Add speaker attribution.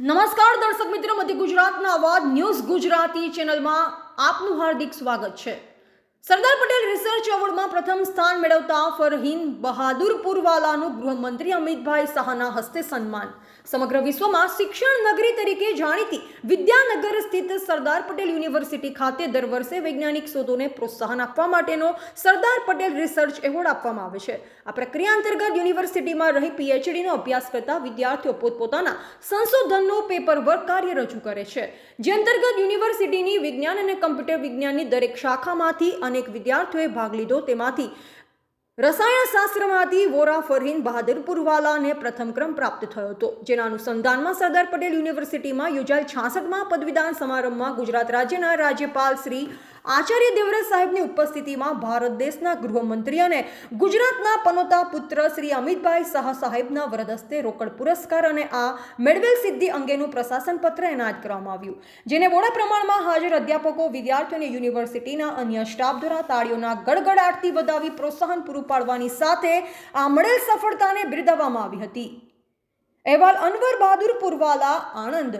Speaker 1: નમસ્કાર દર્શક મિત્રો મધ્ય ગુજરાતના અવાજ ન્યૂઝ ગુજરાતી ચેનલમાં આપનું હાર્દિક સ્વાગત છે. સરદાર પટેલ રિસર્ચ એવોર્ડમાં પ્રથમ સ્થાન મેળવતા ફરહીન બહાદુરપુરવાલાનું ગૃહમંત્રી અમિતભાઈ શાહના હસ્તે સન્માન. સમગ્ર વિશ્વમાં શિક્ષણ નગરી તરીકે જાણીતી વિદ્યાનગર સ્થિત સરદાર પટેલ યુનિવર્સિટી ખાતે દર વર્ષે વૈજ્ઞાનિક શોધોને પ્રોત્સાહન આપવા માટેનો સરદાર પટેલ રિસર્ચ એવોર્ડ આપવામાં આવે છે. આ પ્રક્રિયા અંતર્ગત યુનિવર્સિટીમાં રહી પીએચડીનો અભ્યાસ કરતા વિદ્યાર્થીઓ પોતપોતાના સંશોધનનો પેપર વર્ક કાર્ય રજૂ કરે છે. જે અંતર્ગત યુનિવર્સિટીની વિજ્ઞાન અને કમ્પ્યુટર વિજ્ઞાનની દરેક શાખામાંથી અનેક વિદ્યાર્થીઓએ ભાગ લીધો. તેમાંથી રસાયણશાસ્ત્રમાંથી વોરા ફરહીન, બહાદુર પુરવાલાને પ્રથમ ક્રમ પ્રાપ્ત થયો હતો. જેના અનુસંધાનમાં સરદાર પટેલ યુનિવર્સિટીમાં યોજાયેલ છાસઠમાં પદવીદાન સમારંભમાં ગુજરાત રાજ્યના રાજ્યપાલ શ્રી આચાર્ય દેવવ્રત સાહેબની ઉપસ્થિતિમાં ભારત દેશના ગૃહમંત્રી અને ગુજરાતના પનોતા પુત્ર શ્રી અમિતભાઈ શાહ સાહેબના વરદ હસ્તે રોકડ પુરસ્કાર અને આ મેળવેલ સિદ્ધિ અંગેનું પ્રશાસન પત્ર એનાયત કરવામાં આવ્યું. જેને મોડા પ્રમાણમાં હાજર અધ્યાપકો, વિદ્યાર્થીઓ અને યુનિવર્સિટીના અન્ય સ્ટાફ દ્વારા તાળીઓના ગડગડાટથી વધાવી પ્રોત્સાહન પૂરું પાડવાની સાથે આ મળેલ સફળતાને બિરદાવવામાં આવી હતી. અહેવાલ અનવર બહાદુર, પુરવાલા, આણંદ.